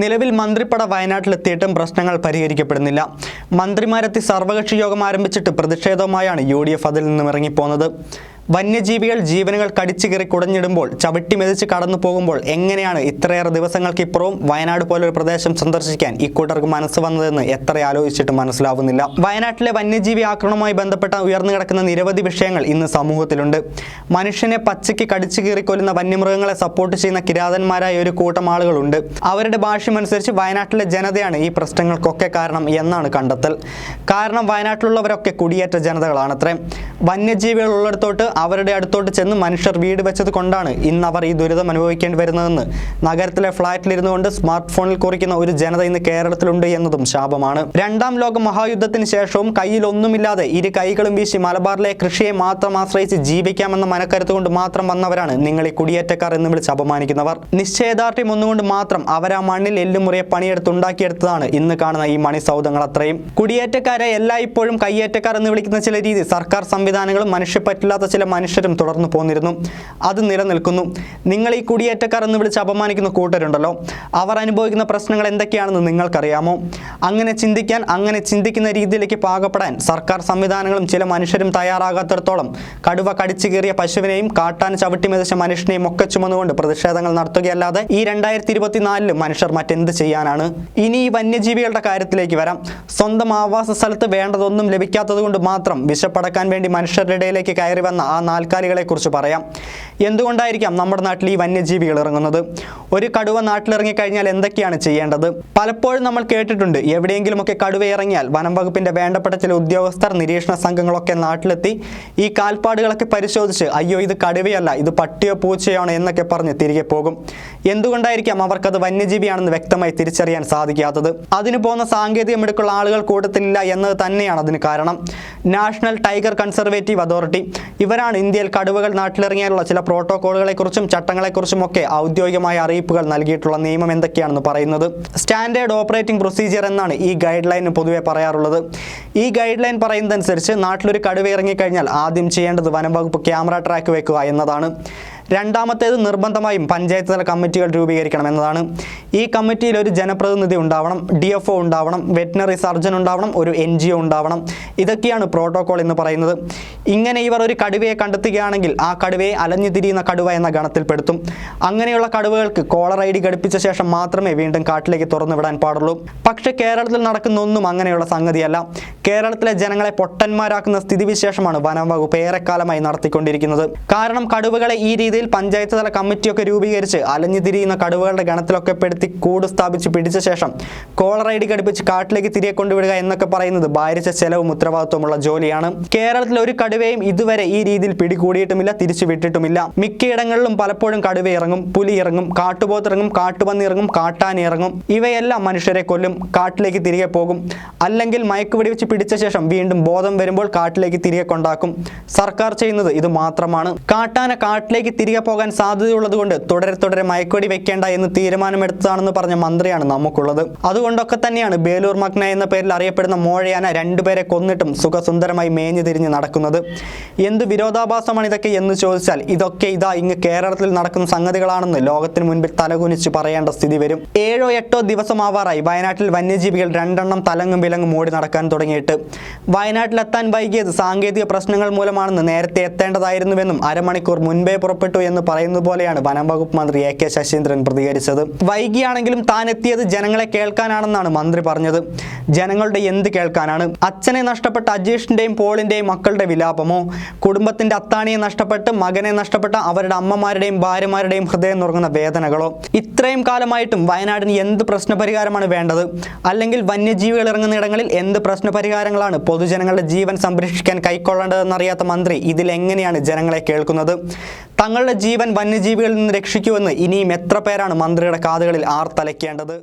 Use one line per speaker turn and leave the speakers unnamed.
നിലവിൽ മന്ത്രിപ്പട വയനാട്ടിലെത്തിയിട്ടും പ്രശ്നങ്ങൾ പരിഹരിക്കപ്പെടുന്നില്ല. മന്ത്രിമാരെത്തി സർവകക്ഷി യോഗം ആരംഭിച്ചിട്ട് പ്രതിഷേധവുമായാണ് യു ഡി എഫ് അതിൽ നിന്നും ഇറങ്ങിപ്പോന്നത്. വന്യജീവികൾ ജീവനുകൾ കടിച്ചു കയറി കുടഞ്ഞിടുമ്പോൾ ചവിട്ടി മെതിച്ച് കടന്നു പോകുമ്പോൾ എങ്ങനെയാണ് ഇത്രയേറെ ദിവസങ്ങൾക്കിപ്പുറവും വയനാട് പോലൊരു പ്രദേശം സന്ദർശിക്കാൻ ഇക്കൂട്ടർക്ക് മനസ്സ് വന്നതെന്ന് എത്ര ആലോചിച്ചിട്ട് മനസ്സിലാവുന്നില്ല. വയനാട്ടിലെ വന്യജീവി ആക്രമണവുമായി ബന്ധപ്പെട്ട ഉയർന്നു കിടക്കുന്ന നിരവധി വിഷയങ്ങൾ ഇന്ന് സമൂഹത്തിലുണ്ട്. മനുഷ്യനെ പച്ചയ്ക്ക് കടിച്ചു കീറി കൊല്ലുന്ന വന്യമൃഗങ്ങളെ സപ്പോർട്ട് ചെയ്യുന്ന കിരാതന്മാരായ ഒരു കൂട്ടം ആളുകളുണ്ട്. അവരുടെ ഭാഷമനുസരിച്ച് വയനാട്ടിലെ ജനതയാണ് ഈ പ്രശ്നങ്ങൾക്കൊക്കെ കാരണം എന്നാണ് കണ്ടെത്തൽ. കാരണം വയനാട്ടിലുള്ളവരൊക്കെ കുടിയേറ്റ ജനതകളാണത്രേ. വന്യജീവികൾ ഉള്ളിടത്തോട്ട് അവരുടെ അടുത്തോട്ട് ചെന്ന് മനുഷ്യർ വീട് വെച്ചത് കൊണ്ടാണ് ഇന്ന് അവർ ഈ ദുരിതം അനുഭവിക്കേണ്ടി വരുന്നതെന്ന്. നഗരത്തിലെ ഫ്ളാറ്റിലിരുന്നു കൊണ്ട് സ്മാർട്ട് ഫോണിൽ കുറിക്കുന്ന ഒരു ജനത ഇന്ന് കേരളത്തിലുണ്ട് എന്നതും ശാപമാണ്. രണ്ടാം ലോക മഹായുദ്ധത്തിന് ശേഷവും കയ്യിൽ ഒന്നുമില്ലാതെ ഇരു കൈകളും വീശി മലബാറിലെ കൃഷിയെ മാത്രം ആശ്രയിച്ച് ജീവിക്കാമെന്ന മനക്കരുത്ത് കൊണ്ട് മാത്രം വന്നവരാണ് നിങ്ങളെ കുടിയേറ്റക്കാർ എന്ന് വിളിച്ച് അപമാനിക്കുന്നവർ. നിശ്ചയദാർഢ്യം ഒന്നുകൊണ്ട് മാത്രം അവർ ആ മണ്ണിൽ എല്ലുമുറിയെ പണിയെടുത്തുണ്ടാക്കിയെടുത്തതാണ് ഇന്ന് കാണുന്ന ഈ മണിസൗധങ്ങൾ അത്രയും. കുടിയേറ്റക്കാരെ എല്ലായ്പ്പോഴും കയ്യേറ്റക്കാർ എന്ന് വിളിക്കുന്ന ചില രീതി. സർക്കാർ സംവിധാനങ്ങളും മനുഷ്യപ്പറ്റില്ലാത്ത ചില മനുഷ്യരും തുടർന്നു പോന്നിരുന്നു. അത് നിലനിൽക്കുന്നു. നിങ്ങൾ ഈ കുടിയേറ്റക്കാർ എന്ന് വിളിച്ച് അപമാനിക്കുന്ന കൂട്ടരുണ്ടല്ലോ. അവർ അനുഭവിക്കുന്ന പ്രശ്നങ്ങൾ എന്തൊക്കെയാണെന്ന് നിങ്ങൾക്കറിയാമോ? അങ്ങനെ ചിന്തിക്കാൻ അങ്ങനെ ചിന്തിക്കുന്ന രീതിയിലേക്ക് പാകപ്പെടാൻ സർക്കാർ സംവിധാനങ്ങളും ചില മനുഷ്യരും തയ്യാറാകാത്തിടത്തോളം കടുവ കടിച്ചു കയറിയ പശുവിനെയും കാട്ടാൻ ചവിട്ടി മെതിച്ച മനുഷ്യനെയും ഒക്കെ ചുമന്നുകൊണ്ട് പ്രതിഷേധങ്ങൾ നടത്തുകയല്ലാതെ ഈ രണ്ടായിരത്തി ഇരുപത്തിനാലിൽ മനുഷ്യർ മറ്റെന്ത് ചെയ്യാനാണ്? ഇനി ഈ വന്യജീവികളുടെ കാര്യത്തിലേക്ക് വരാം. സ്വന്തം ആവാസ സ്ഥലത്ത് വേണ്ടതൊന്നും ലഭിക്കാത്തത് കൊണ്ട് മാത്രം വിശപ്പടക്കാൻ വേണ്ടി മനുഷ്യരുടെ ഇടയിലേക്ക് കയറി വന്ന ആ നാൽക്കാലികളെ കുറിച്ച് പറയാം. എന്തുകൊണ്ടായിരിക്കാം നമ്മുടെ നാട്ടിൽ ഈ വന്യജീവികൾ ഇറങ്ങുന്നത്? ഒരു കടുവ നാട്ടിലിറങ്ങിക്കഴിഞ്ഞാൽ എന്തൊക്കെയാണ് ചെയ്യേണ്ടത്? പലപ്പോഴും നമ്മൾ കേട്ടിട്ടുണ്ട് എവിടെയെങ്കിലുമൊക്കെ കടുവ ഇറങ്ങിയാൽ വനം വകുപ്പിന്റെ വേണ്ടപ്പെട്ട ചില ഉദ്യോഗസ്ഥർ നിരീക്ഷണ സംഘങ്ങളൊക്കെ നാട്ടിലെത്തി ഈ കാൽപ്പാടുകളൊക്കെ പരിശോധിച്ച് അയ്യോ ഇത് കടുവയല്ല ഇത് പട്ടിയോ പൂച്ചയോ എന്നൊക്കെ പറഞ്ഞ് തിരികെ പോകും. എന്തുകൊണ്ടായിരിക്കാം അവർക്കത് വന്യജീവിയാണെന്ന് വ്യക്തമായി തിരിച്ചറിയാൻ സാധിക്കാത്തത്? അതിന് പോകുന്ന സാങ്കേതിക ആളുകൾ കൂട്ടത്തിലില്ല എന്നത് തന്നെയാണ് അതിന് കാരണം. National tiger conservative authority. ഇവരാണ് ഇന്ത്യയിൽ കടുവകൾ നാട്ടിലിറങ്ങിയാലുള്ള ചില പ്രോട്ടോകോളുകളെക്കുറിച്ചും ചട്ടങ്ങളെക്കുറിച്ചും ഒക്കെ ഔദ്യോഗികമായ അറിയിപ്പുകൾ നൽകിയിട്ടുള്ള നിയമം എന്തൊക്കെയാണെന്ന് പറയുന്നത്. സ്റ്റാൻഡേർഡ് ഓപ്പറേറ്റിംഗ് പ്രൊസീജിയർ എന്നാണ് ഈ ഗൈഡ് ലൈന് പൊതുവെ പറയാറുള്ളത്. ഈ ഗൈഡ് ലൈൻ പറയുന്നതനുസരിച്ച് നാട്ടിലൊരു കടുവ ഇറങ്ങിക്കഴിഞ്ഞാൽ ആദ്യം ചെയ്യേണ്ടത് വനം വകുപ്പ് ക്യാമറ ട്രാക്ക് വെക്കുക എന്നതാണ്. രണ്ടാമത്തേത് നിർബന്ധമായും പഞ്ചായത്ത് തല കമ്മിറ്റികൾ രൂപീകരിക്കണം എന്നതാണ്. ഈ കമ്മിറ്റിയിൽ ഒരു ജനപ്രതിനിധി ഉണ്ടാവണം ഡി എഫ് ഒ ഉണ്ടാവണം വെറ്റിനറി സർജൻ ഉണ്ടാവണം ഒരു എൻ ജി ഒ ഉണ്ടാവണം. ഇതൊക്കെയാണ് പ്രോട്ടോകോൾ എന്ന് പറയുന്നത്. ഇങ്ങനെ ഇവർ ഒരു കടുവയെ കണ്ടെത്തുകയാണെങ്കിൽ ആ കടുവയെ അലഞ്ഞു തിരിയുന്ന കടുവ എന്ന ഗണത്തിൽപ്പെടുത്തും. അങ്ങനെയുള്ള കടുവകൾക്ക് കോളർ ഐ ഡി ഘടിപ്പിച്ച ശേഷം മാത്രമേ വീണ്ടും കാട്ടിലേക്ക് തുറന്നു വിടാൻ പാടുള്ളൂ. പക്ഷേ കേരളത്തിൽ നടക്കുന്ന ഒന്നും അങ്ങനെയുള്ള സംഗതിയല്ല. കേരളത്തിലെ ജനങ്ങളെ പൊട്ടന്മാരാക്കുന്ന സ്ഥിതിവിശേഷമാണ് വനം വകുപ്പ് ഏറെക്കാലമായി നടത്തിക്കൊണ്ടിരിക്കുന്നത്. കാരണം കടുവകളെ ഈ രീതിയിൽ പഞ്ചായത്ത് തല കമ്മിറ്റിയൊക്കെ രൂപീകരിച്ച് അലഞ്ഞു തിരിയുന്ന കടുവകളുടെ ഗണത്തിലൊക്കെ പെടുത്തി കൂട് സ്ഥാപിച്ച് പിടിച്ച ശേഷം കോളർ ഐ ഡി ഘടിപ്പിച്ച് കാട്ടിലേക്ക് തിരികെ കൊണ്ടുവിടുക എന്നൊക്കെ പറയുന്നത് ഭാരിച്ച ചെലവും ഉത്തരവാദിത്വമുള്ള ജോലിയാണ്. കേരളത്തിൽ ഒരു കടുവയും ഇതുവരെ ഈ രീതിയിൽ പിടികൂടിയിട്ടുമില്ല തിരിച്ചു വിട്ടിട്ടുമില്ല. മിക്കയിടങ്ങളിലും പലപ്പോഴും കടുവ ഇറങ്ങും പുലി ഇറങ്ങും കാട്ടുപോത്തിറങ്ങും കാട്ടുപന്നി ഇറങ്ങും കാട്ടാന ഇറങ്ങും. ഇവയെല്ലാം മനുഷ്യരെ കൊല്ലും കാട്ടിലേക്ക് തിരികെ പോകും. അല്ലെങ്കിൽ മയക്കുവെടി വെച്ച് പിടിച്ച ശേഷം വീണ്ടും ബോധം വരുമ്പോൾ കാട്ടിലേക്ക് തിരികെ കൊണ്ടാക്കും. സർക്കാർ ചെയ്യുന്നത് ഇത് മാത്രമാണ്. കാട്ടാന കാട്ടിലേക്ക് തിരികെ പോകാൻ സാധ്യതയുള്ളത് കൊണ്ട് തുടരെ തുടരെ മയക്കുവെടി വെക്കേണ്ട എന്ന് തീരുമാനമെടുത്തതാണെന്ന് പറഞ്ഞ മന്ത്രിയാണ് നമുക്കുള്ളത്. അതുകൊണ്ടൊക്കെ തന്നെയാണ് ബേലൂർ മഗ്ന എന്ന പേരിൽ അറിയപ്പെടുന്ന മോഴയാന രണ്ടുപേരെ കൊന്നിട്ടും സുഖസുന്ദരമായി മേഞ്ഞു തിരിഞ്ഞ് നടക്കുന്നത്. എന്ത് വിരോധാഭാസമാണ് ഇതൊക്കെ എന്ന് ചോദിച്ചാൽ ഇതൊക്കെ ഇതാ ഇങ്ങ് കേരളത്തിൽ നടക്കുന്ന സംഗതികളാണെന്ന് ലോകത്തിന് മുൻപിൽ തലകുനിച്ച് പറയേണ്ട സ്ഥിതി വരും. ഏഴോ എട്ടോ ദിവസമാവാറായി വയനാട്ടിൽ വന്യജീവികൾ രണ്ടെണ്ണം തലങ്ങും വിലങ്ങും ഓടി നടക്കാൻ തുടങ്ങിയിട്ട്. വയനാട്ടിലെത്താൻ വൈകിയത് സാങ്കേതിക പ്രശ്നങ്ങൾ മൂലമാണെന്ന് നേരത്തെ എത്തേണ്ടതായിരുന്നുവെന്നും അരമണിക്കൂർ മുൻപേ പുറപ്പെട്ടു എന്ന് പറയുന്നത് പോലെയാണ് വനം വകുപ്പ് മന്ത്രി എ കെ ശശീന്ദ്രൻ പ്രതികരിച്ചത്. വൈകിയാണെങ്കിലും താൻ എത്തിയത് ജനങ്ങളെ കേൾക്കാനാണെന്നാണ് മന്ത്രി പറഞ്ഞത്. ജനങ്ങളുടെ എന്ത് കേൾക്കാനാണ്? അച്ഛനെ നഷ്ടപ്പെട്ട അജേഷിന്റെയും പോളിന്റെയും മക്കളുടെ വിലാപമോ? കുടുംബത്തിന്റെ അത്താണിയെ നഷ്ടപ്പെട്ട് മകനെ നഷ്ടപ്പെട്ട അവരുടെ അമ്മമാരുടെയും ഭാര്യമാരുടെയും ഹൃദയം നുറങ്ങുന്ന വേദനകളോ? ഇത്രയും കാലമായിട്ടും വയനാടിന് എന്ത് പ്രശ്നപരിഹാരമാണ് വേണ്ടത്? അല്ലെങ്കിൽ വന്യജീവികൾ ഇറങ്ങുന്ന ഇടങ്ങളിൽ എന്ത് പ്രശ്നപരിഹാരങ്ങളാണ് പൊതുജനങ്ങളുടെ ജീവൻ സംരക്ഷിക്കാൻ കൈക്കൊള്ളേണ്ടതെന്നറിയാത്ത മന്ത്രി ഇതിൽ എങ്ങനെയാണ് ജനങ്ങളെ കേൾക്കുന്നത്? തങ്ങളുടെ ജീവൻ വന്യജീവികളിൽ നിന്ന് രക്ഷിക്കുമെന്ന് ഇനിയും എത്ര പേരാണ് മന്ത്രിയുടെ കാതുകളിൽ ആർത്തലയ്ക്കേണ്ടത്